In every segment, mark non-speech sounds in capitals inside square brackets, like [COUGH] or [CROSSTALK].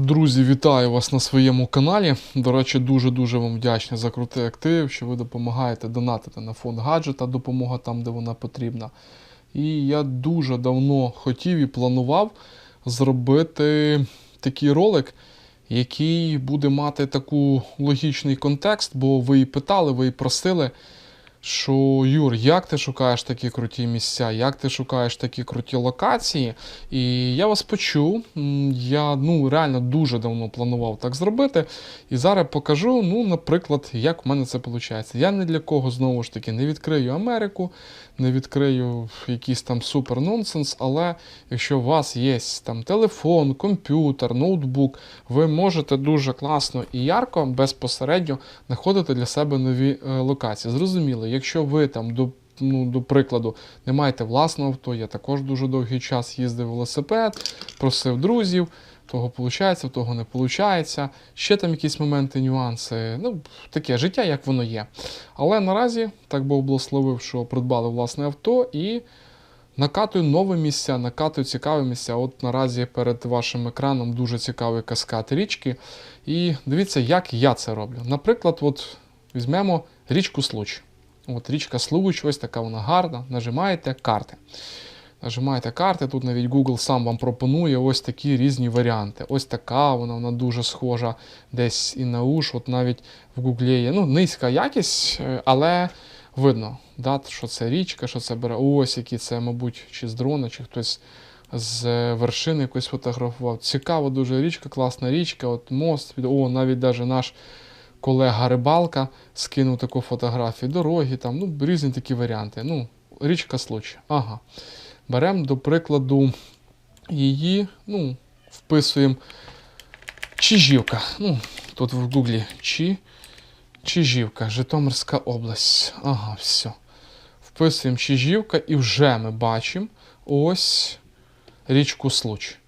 Друзі, вітаю вас на своєму каналі. До речі, дуже-дуже вам вдячний за крутий актив, що ви допомагаєте донатити на фонд гаджета, допомога там, де вона потрібна. І я дуже давно хотів і планував зробити такий ролик, який буде мати таку логічний контекст, бо ви і питали, ви і просили, що Юр, як ти шукаєш такі круті місця, як ти шукаєш такі круті локації? І я вас почув. Я ну, реально дуже давно планував так зробити. І зараз покажу, ну, наприклад, як в мене це виходить. Я ні для кого знову ж таки не відкрию Америку, не відкрию якийсь там супер нонсенс, але якщо у вас є там телефон, комп'ютер, ноутбук, ви можете дуже класно і ярко, безпосередньо знаходити для себе нові е, локації. Зрозуміло, якщо ви там до Ну, до прикладу, не маєте власного авто, я також дуже довгий час їздив велосипед, просив друзів, того виходить, того не виходить. Ще там якісь моменти, нюанси. Ну, таке життя, як воно є. Але наразі так Бог благословив, що придбали власне авто і накатую нові місця, накатую цікаві місця. От наразі перед вашим екраном дуже цікавий каскад річки. І дивіться, як я це роблю. Наприклад, от візьмемо річку Случ. От річка Случ, ось така вона гарна. Нажимаєте карти. Нажимаєте карти, тут навіть Google сам вам пропонує ось такі різні варіанти. Ось така вона, вона дуже схожа десь і на уш, от навіть в Гуглі є. Ну, низька якість, е, але видно, да, що це річка, що це бере. Ось які це, мабуть, чи з дрона, чи хтось з е, вершини якось фотографував. Цікава дуже річка, класна річка, от мост. О, навіть даже наш колега рибалка скинув таку фотографію, дороги, там, ну, різні такі варіанти. Ну, річка Случ. Ага. Беремо, до прикладу, її, ну, вписуємо Чижівка. Ну, тут в Гуглі Чи, Чижівка, Житомирська область. Ага, все. Вписуємо Чижівка і вже ми бачимо ось річку Случ.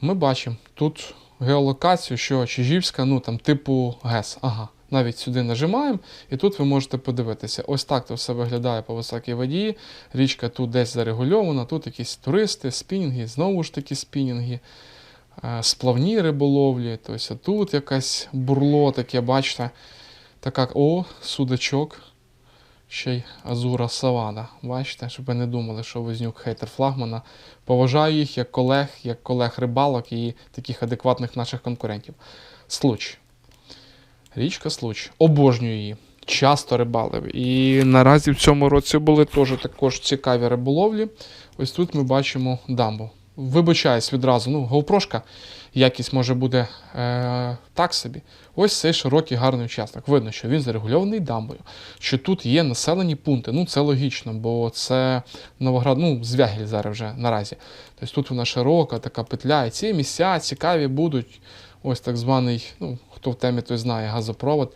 Ми бачимо тут геолокацію, що Чижівська, ну там типу ГЕС. Ага. Навіть сюди нажимаємо, і тут ви можете подивитися. Ось так це все виглядає по високій воді. Річка тут десь зарегульована, тут якісь туристи, спінінги, знову ж таки спінінги, е, сплавні риболовлі. Тобто тут якесь бурло таке, бачите, така, о, судачок. Ще й Азура Савана. Бачите, щоб ви не думали, що Вознюк хейтер флагмана. Поважаю їх як колег, як колег рибалок і таких адекватних наших конкурентів. Случ. Річка Случ. Обожнюю її. Часто рибалив. І наразі в цьому році були теж також цікаві риболовлі. Ось тут ми бачимо дамбу. Вибачаюсь відразу, ну, гоупрошка, якість може буде е, так собі. Ось цей широкий гарний участок. Видно, що він зарегульований дамбою, що тут є населені пункти. Ну, це логічно, бо це Новоград, ну, Звягіль зараз вже наразі. Тобто тут вона широка, така петля, і ці місця цікаві будуть. Ось так званий, ну, хто в темі, той знає, газопровод.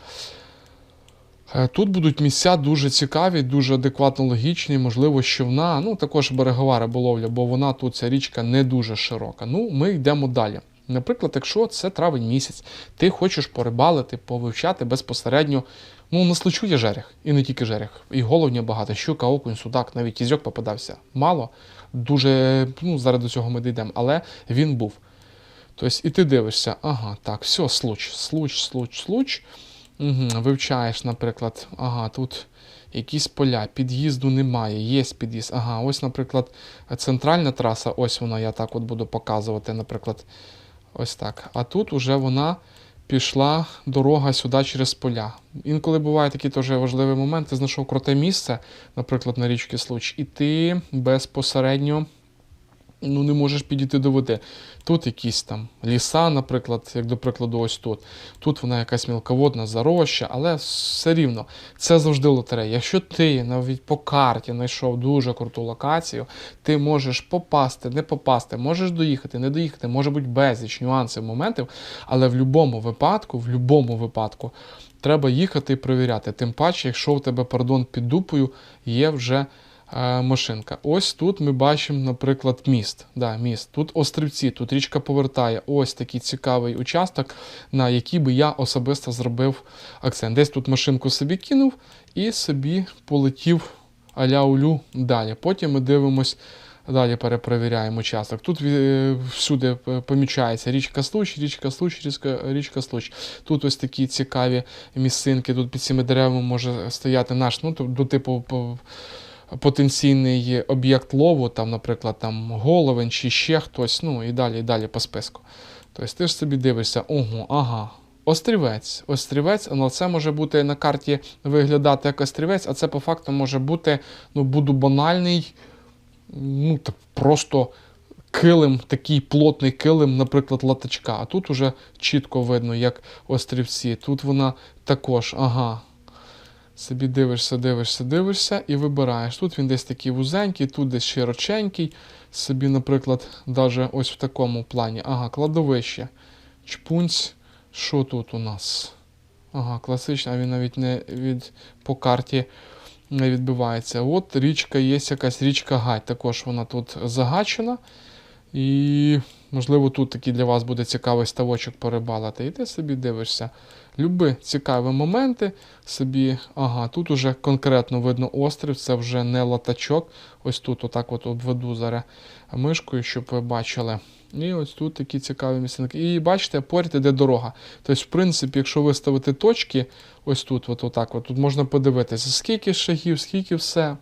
Е, Тут будуть місця дуже цікаві, дуже адекватно логічні, можливо, човна, ну також берегова риболовля, бо вона тут ця річка не дуже широка. Ну, ми йдемо далі. Наприклад, якщо це травень місяць, ти хочеш порибалити, повивчати безпосередньо, ну, на случу є жерех, і не тільки жерех, і головня багато, щука, окунь, судак, навіть ізьок попадався. Мало, дуже, ну, зараз до цього ми дійдемо, але він був. Тобто, і ти дивишся, ага, так, все, случ, случ, случ, случ. Угу, вивчаєш, наприклад, ага, тут якісь поля, під'їзду немає, є під'їзд. Ага, ось, наприклад, центральна траса, ось вона, я так от буду показувати, наприклад, ось так. А тут уже вона пішла дорога сюди через поля. Інколи буває такий теж момент, ти знайшов круте місце, наприклад, на річці Случ, і ти безпосередньо ну, не можеш підійти до води. Тут якісь там ліса, наприклад, як до прикладу, ось тут. Тут вона якась мілководна зароща, але все рівно це завжди лотерея. Якщо ти навіть по карті знайшов дуже круту локацію, ти можеш попасти, не попасти, можеш доїхати, не доїхати, може бути безліч нюансів, моментів, але в будь-якому випадку, в будь-якому випадку треба їхати і перевіряти. Тим паче, якщо в тебе, пардон, під дупою є вже машинка. Ось тут ми бачимо, наприклад, міст. Да, міст. Тут острівці, тут річка повертає. Ось такий цікавий участок, на який би я особисто зробив акцент. Десь тут машинку собі кинув і собі полетів аля улю далі. Потім ми дивимось Далі перепровіряємо участок. Тут е, всюди е, помічається річка Случ, річка Случ, річка, річка Случ. Тут ось такі цікаві місцинки. Тут під цими деревами може стояти наш, ну, до типу. По- Потенційний об'єкт лову, там, наприклад, там головень чи ще хтось, ну і далі, і далі по списку. Тобто ти ж собі дивишся, ого, ага, острівець, острівець, але це може бути на карті виглядати як острівець, а це по факту може бути, ну, буду банальний, ну, так просто килим, такий плотний килим, наприклад, латачка. А тут уже чітко видно, як острівці. Тут вона також, ага. Собі дивишся, дивишся, дивишся і вибираєш. Тут він десь такий вузенький, тут десь широченький. Собі, наприклад, даже ось в такому плані. Ага, кладовище. Чпунць. Що тут у нас? Ага, класичний, а він навіть не від по карті не відбивається. От річка є якась річка Гать. Також вона тут загачена. І, можливо, тут такий для вас буде цікавий ставочок порибалити. І ти собі дивишся. Люби цікаві моменти собі. Ага, тут уже конкретно видно острів, це вже не латачок. Ось тут отак от обведу зараз мишкою, щоб ви бачили. І ось тут такі цікаві місцинки. І бачите, поряд іде дорога. Тобто, в принципі, якщо виставити точки, ось тут, от отак, от, тут можна подивитися, скільки шагів, скільки все.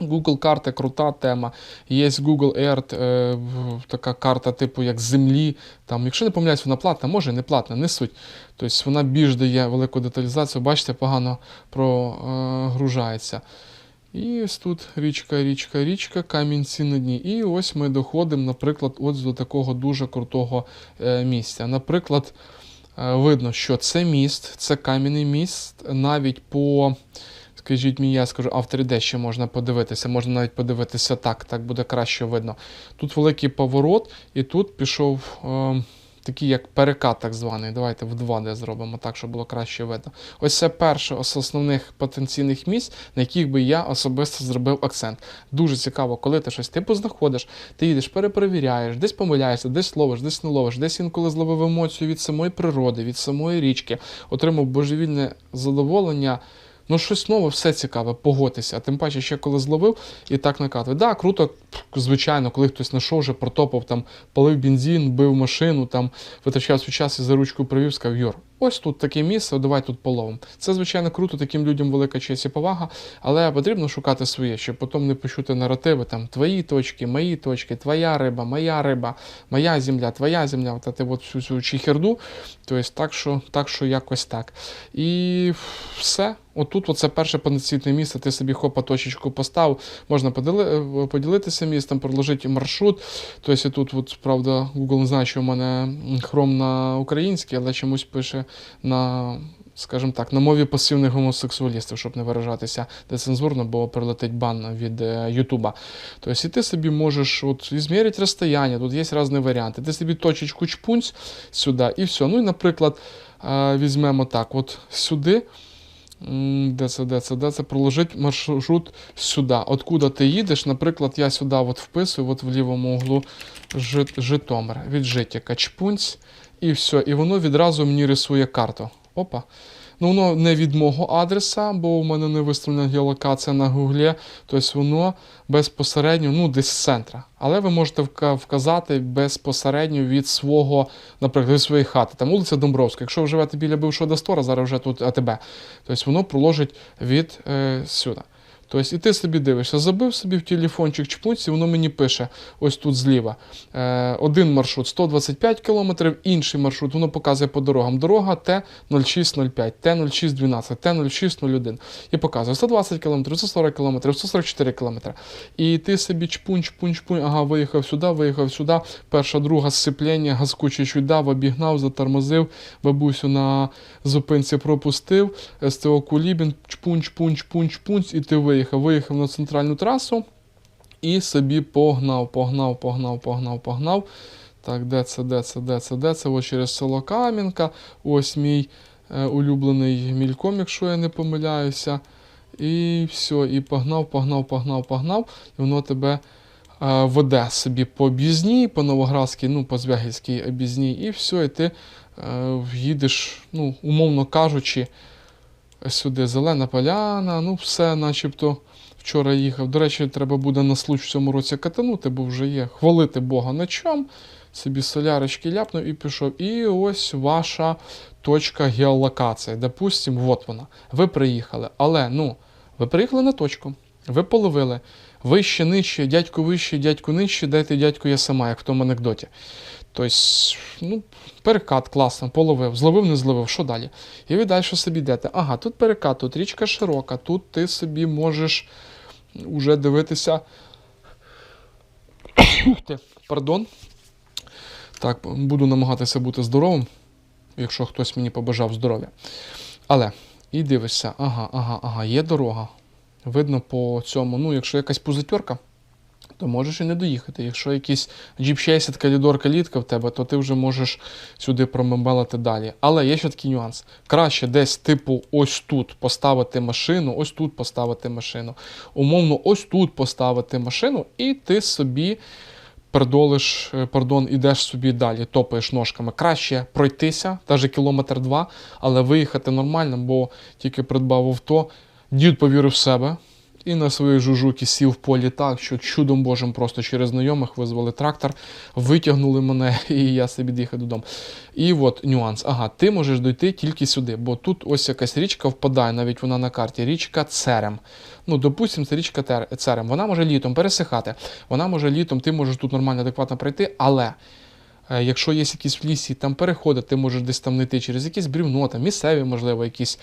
Google карта крута тема. Є Google Earth, е, така карта, типу як землі. Там, якщо не помиляюсь, вона платна, може не платна, не суть. Тобто вона більш дає велику деталізацію, бачите, погано прогружається. І ось тут річка, річка, річка, камінці на дні. І ось ми доходимо, наприклад, ось до такого дуже крутого е, місця. Наприклад, е, видно, що це міст, це кам'яний міст, навіть по. Скажіть мені, я скажу, а 3D ще можна подивитися, можна навіть подивитися так, так буде краще видно. Тут великий поворот, і тут пішов е, такий як перекат, так званий. Давайте в 2D зробимо так, щоб було краще видно. Ось це перше з основних потенційних місць, на яких би я особисто зробив акцент. Дуже цікаво, коли ти щось типу знаходиш, ти їдеш, перепровіряєш, десь помиляєшся, десь ловиш, десь не ловиш, десь інколи зловив емоцію від самої природи, від самої річки, отримав божевільне задоволення. Ну, щось нове, все цікаве, погодьтеся. А тим паче, ще коли зловив і так накатує. Да, круто, звичайно, коли хтось знайшов, вже протопав, там, палив бензин, бив машину, там, витрачав свій час і за ручку привів, сказав, Юр, ось тут таке місце, давай тут половимо. Це, звичайно, круто, таким людям велика честь і повага, але потрібно шукати своє, щоб потім не почути наративи, там, твої точки, мої точки, твоя риба, моя риба, моя земля, твоя земля, от ти от всю цю чехерду. Тобто, так що, так що якось так. І все. Отут оце перше потенційне місце, ти собі хопа точечку поставив, можна поділи, поділитися містом, проложити маршрут. Тобто тут, от, правда, Google не знає, що в мене хром на українській, але чомусь пише на. Скажімо так, на мові пасивних гомосексуалістів, щоб не виражатися децензурно, бо прилетить бан від е, Ютуба. Тобто, і ти собі можеш от, зміряти розстояння, тут є різні варіанти. Ти собі точечку чпунць сюди і все. Ну і, наприклад, е, візьмемо так, от сюди. Де це, де це, де це? Проложить маршрут сюди. Откуда ти їдеш? Наприклад, я сюди от вписую, от в лівому углу Жит, Житомир. Від життя чпунць, і все. І воно відразу мені рисує карту. Опа. Ну, воно не від мого адреса, бо у мене не виставлена геолокація на Гуглі. Тобто воно безпосередньо, ну, десь з центра. Але ви можете вказати безпосередньо від свого, наприклад, від своєї хати. Там вулиця Домбровська. Якщо ви живете біля бившого Дастора, зараз вже тут АТБ. Тобто воно проложить від е, сюди. Тобто, і ти собі дивишся, забив собі в телефончик чпунці, і воно мені пише ось тут зліва. Е, один маршрут 125 км, інший маршрут, воно показує по дорогам. Дорога Т0605, Т0612, Т0601. І показує 120 км, 140 км, 144 км. І ти собі чпунь, чпунь, чпунь, ага, виїхав сюди, виїхав сюди. Перша, друга сцеплення, газкучий чуть дав, обігнав, затормозив, бабусю на зупинці пропустив, СТО Кулібін, чпунь, чпунь, чпунь, чпунь, і ти виїхав. Виїхав на центральну трасу і собі погнав, погнав, погнав, погнав, погнав. Так, де це, де це, де це, де це? Ось через село Кам'янка. Ось мій е, улюблений мільком, якщо я не помиляюся. І все, і погнав, погнав, погнав, погнав, і воно тебе е, веде собі по об'їзній, по Новоградській, ну, по Звягільській об'їзній, і все, і ти е, їдеш, ну, умовно кажучи, сюди зелена поляна, ну, все начебто Вчора їхав. До речі, треба буде на случ в цьому році катанути, бо вже є. Хвалити Бога на чом. Собі солярочки ляпнув і пішов. І ось ваша точка геолокації. Допустимо, от вона. Ви приїхали. Але ну, ви приїхали на точку, ви половили. Вище, нижче, дядько вище, дядько нижче, дайте дядьку я сама, як в тому анекдоті. Тобто, ну, перекат класно, половив, зловив, не зловив, що далі? І ви далі собі йдете. Ага, тут перекат, тут річка широка, тут ти собі можеш уже дивитися. Пардон. Так, буду намагатися бути здоровим, якщо хтось мені побажав здоров'я. Але, і дивишся, ага, ага, ага, є дорога. Видно по цьому, ну, якщо якась позитерка, то можеш і не доїхати. Якщо якийсь джіп-60 калідор калітка в тебе, то ти вже можеш сюди промебелити далі. Але є ще такий нюанс. Краще десь, типу, ось тут поставити машину, ось тут поставити машину. Умовно, ось тут поставити машину, і ти собі пердолиш, е, пардон, ідеш собі далі, топаєш ножками. Краще пройтися, навіть кілометр два, але виїхати нормально, бо тільки придбав авто, дід повірив в себе. І на своїй жужуки сів в полі так, що чудом Божим просто через знайомих визвали трактор, витягнули мене, [LAUGHS] і я собі доїхав додому. І от нюанс. Ага, ти можеш дойти тільки сюди, бо тут ось якась річка впадає, навіть вона на карті. Річка Церем. Ну, допустимо, це річка Церем. Вона може літом пересихати, вона може літом, ти можеш тут нормально, адекватно пройти, але. Е, Якщо є якісь в лісі там переходи, ти можеш десь там не йти через якісь брівно, там місцеві, можливо, якісь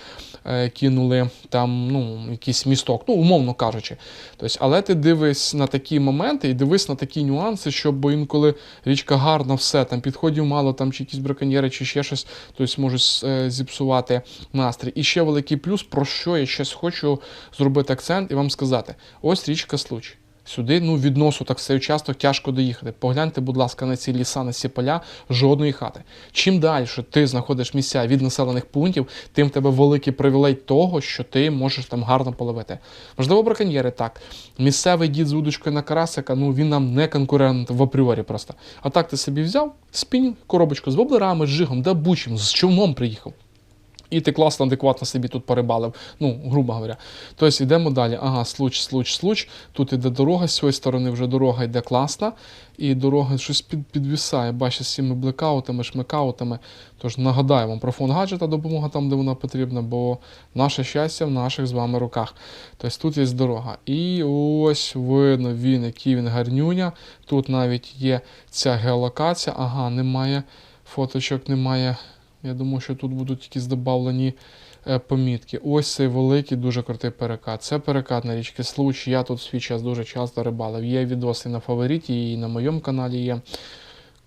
е, кинули там, ну, якийсь місток, ну, умовно кажучи. Тобто, але ти дивись на такі моменти і дивись на такі нюанси, щоб інколи річка гарна, все, там підходів мало, там чи якісь браконьєри, чи ще щось, тобто можуть е, зіпсувати настрій. І ще великий плюс, про що я щось хочу зробити акцент і вам сказати: ось річка Случ. Сюди, ну, відносу так цей участок тяжко доїхати. Погляньте, будь ласка, на ці ліса, на ці поля, жодної хати. Чим далі ти знаходиш місця від населених пунктів, тим в тебе великий привілей того, що ти можеш там гарно половити. Можливо, браконьєри так. Місцевий дід з удочкою на карасика, ну він нам не конкурент в апріорі просто. А так ти собі взяв спінінг, коробочку з воблерами, з жигом, да бучим, з човном приїхав. І ти класно, адекватно собі тут порибалив, ну, грубо говоря. Тобто йдемо далі. Ага, случ, случ, случ. Тут іде дорога, з цієї сторони вже дорога йде класна, і дорога щось під, підвісає. Бачиш, з цими блекаутами, шмикаутами. Тож нагадаю вам про фон гаджета допомога там, де вона потрібна, бо наше щастя в наших з вами руках. Тобто тут є дорога. І ось видно він, який він гарнюня. Тут навіть є ця геолокація. Ага, немає фоточок, немає. Я думаю, що тут будуть якісь додавлені е, помітки. Ось цей великий, дуже крутий перекат. Це перекат на річки Случ. Я тут свій час дуже часто рибалив. Є відоси на фавориті, і на моєму каналі є.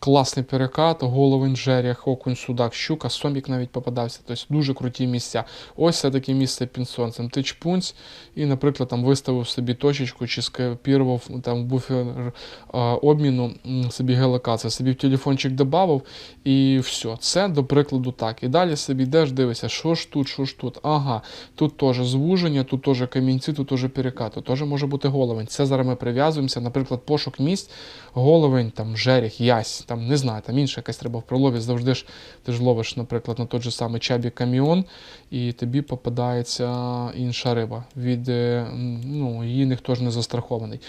Класний перекат, головень, жерех, окунь, судак, щука, сомік навіть попадався. Тобто дуже круті місця. Ось це таке місце під сонцем. Ти чпунць і, наприклад, там виставив собі точечку чи скопірував там буфер а, обміну собі геолокацію, собі в телефончик додав і все. Це до прикладу так. І далі собі йдеш, дивишся, що ж тут, що ж тут. Ага, тут теж звуження, тут теж камінці, тут теж перекат, теж може бути головень. Це зараз ми прив'язуємося, наприклад, пошук місць, головень, там, жерех, ясь, там, не знаю, там інша якась треба в пролові. Завжди ж ти ж ловиш, наприклад, на той же самий чабі каміон, і тобі попадається інша риба. Від е, ну, її ніхто ж не застрахований.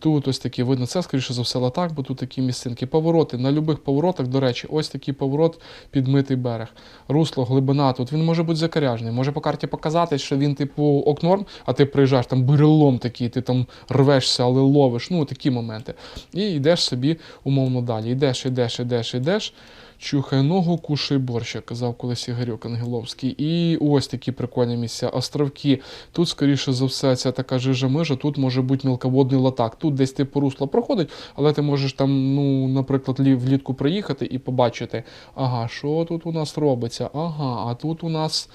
Тут ось такі видно, це, скоріше за все, латак, бо тут такі місцинки. Повороти. На будь-яких поворотах, до речі, ось такий поворот підмитий берег. Русло, глибина. Тут він може бути закаряжний. Може по карті показати, що він, типу, окнорм, а ти приїжджаєш там бурелом такий, ти там рвешся, але ловиш. Ну, такі моменти. І йдеш собі умовно далі. Йдеш, йдеш, йдеш, йдеш. Чухай ногу, кушай борщ, як казав колись Ігорьок Ангеловський. І ось такі прикольні місця. Островки. Тут, скоріше за все, ця така жижа мижа, тут може бути мілководний латак. Тут десь типу русло проходить, але ти можеш там, ну, наприклад, влітку приїхати і побачити, ага, що тут у нас робиться? Ага, а тут у нас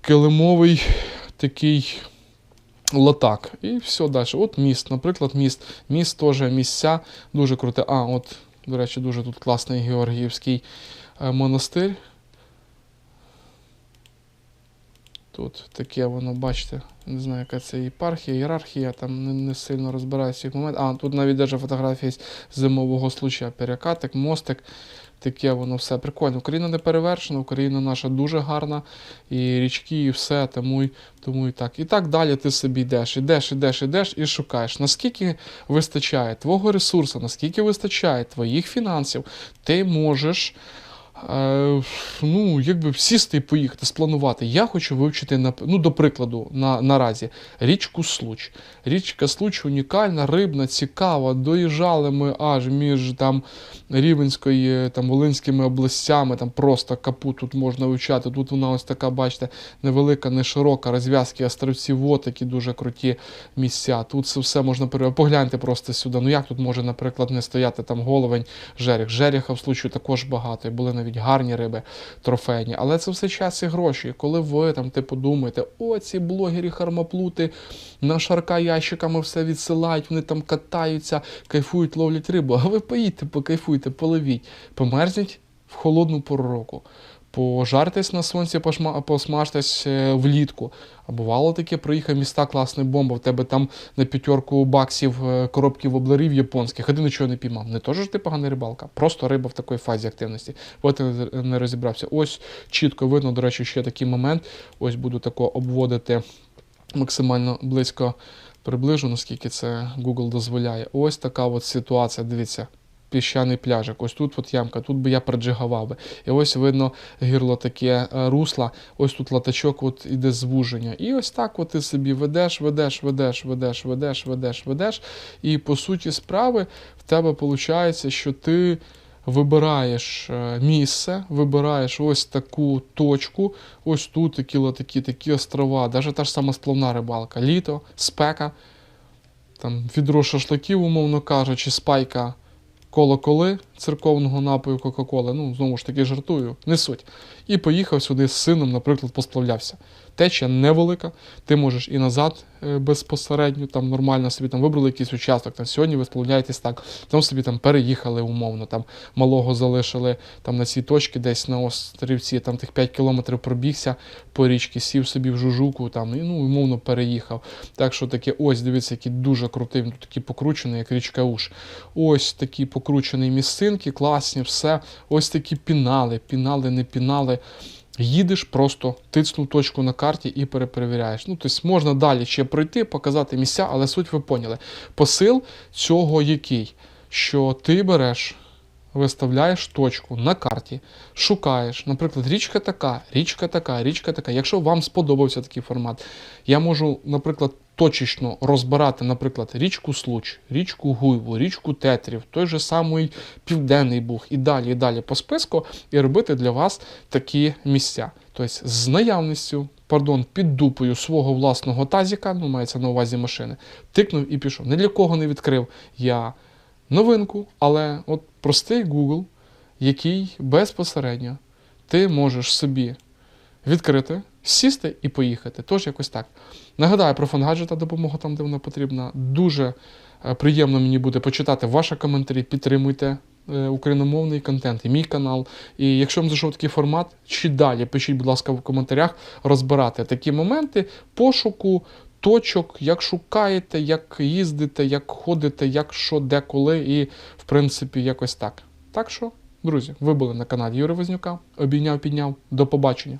килимовий такий. Латак. І все далі. От міст, наприклад, міст. Міст теж місця дуже круте. А, от, до речі, дуже тут класний Георгіївський е, монастир. Тут таке воно, бачите, не знаю, яка це єпархія, ієрархія, там не, не сильно розбираюся в момент. А, тут навіть даже фотографія з зимового случая. Перекатик, мостик. Таке воно все прикольно. Україна не перевершена, Україна наша дуже гарна, і річки, і все, тому й, тому і так. І так далі ти собі йдеш, ідеш, ідеш, ідеш і шукаєш, наскільки вистачає твого ресурсу, наскільки вистачає твоїх фінансів, ти можеш. Е, ну, якби сісти і поїхати, спланувати. Я хочу вивчити, ну, до прикладу, на, наразі річку Случ. Річка Случ унікальна, рибна, цікава. Доїжджали ми аж між там Рівенською, там Волинськими областями, там просто капут тут можна вивчати. Тут вона ось така, бачите, невелика, не широка, розв'язки островці вод, такі дуже круті місця. Тут це все можна. Погляньте просто сюди. Ну як тут може, наприклад, не стояти там головень, жерех. Жереха в случаю також багато. І були навіть гарні риби трофейні. Але це все час і гроші. Коли ви там типу думаєте, о, ці блогері хармоплути на шарка ящиками все відсилають, вони там катаються, кайфують, ловлять рибу. А ви поїдьте, покайфуйте, половіть, померзніть в холодну пору року. Пожартесь на сонці, посмажтесь е, влітку. А бувало таке, проїхав міста класний бомба, в тебе там на п'ятерку баксів е, коробки воблерів японських, а ти нічого не піймав. Не то ж ти поганий рибалка, просто риба в такій фазі активності. От не розібрався. Ось чітко видно, до речі, ще такий момент. Ось буду тако обводити максимально близько приближу, наскільки це Google дозволяє. Ось така от ситуація. Дивіться. Піщаний пляжик, ось тут от ямка, тут би я приджигавав. І ось видно гірло таке е, русло, ось тут латачок, от іде звуження. І ось так от ти собі ведеш, ведеш, ведеш, ведеш, ведеш, ведеш, ведеш. І по суті справи в тебе виходить, що ти вибираєш е, місце, вибираєш ось таку точку, ось тут такі такі, такі острова, навіть та ж сама сплавна рибалка, літо, спека, там відро шашликів, умовно кажучи, спайка коло-коли церковного напою Кока-Коли, ну, знову ж таки, жартую, не суть. І поїхав сюди з сином, наприклад, посплавлявся. Течія невелика, ти можеш і назад е, безпосередньо, там нормально собі там вибрали якийсь участок. Там сьогодні ви сплавляєтесь так, там собі там переїхали умовно, там малого залишили там на цій точці, десь на острівці, там тих 5 кілометрів пробігся по річці, сів собі в жужуку, там, і ну, умовно переїхав. Так що таке, ось, дивіться, який дуже крутий, такий покручений, як річка Уж. Ось такі покручені місцинки, класні, все. Ось такі пінали, пінали, не пінали. Їдеш, просто тицнув точку на карті і перепровіряєш. Ну, тобто можна далі ще пройти, показати місця, але суть ви поняли. Посил цього який? Що ти береш, виставляєш точку на карті, шукаєш, наприклад, річка така, річка така, річка така. Якщо вам сподобався такий формат, я можу, наприклад, точечно розбирати, наприклад, річку Случ, річку Гуйву, річку Тетрів, той же самий Південний Буг і далі, і далі по списку, і робити для вас такі місця. Тобто з наявністю, пардон, під дупою свого власного тазіка, ну мається на увазі машини, тикнув і пішов. Ні для кого не відкрив я новинку, але от простий Google, який безпосередньо ти можеш собі відкрити, сісти і поїхати. Тож якось так. Нагадаю про фангаджета допомога там, де вона потрібна. Дуже е, приємно мені буде почитати ваші коментарі, підтримуйте е, україномовний контент і мій канал. І якщо вам зайшов такий формат, чи далі пишіть, будь ласка, в коментарях розбирати такі моменти пошуку. Точок, як шукаєте, як їздите, як ходите, як що, де, коли, і в принципі якось так. Так що, друзі, ви були на каналі Юрія Вознюка. Обійняв, підняв. До побачення.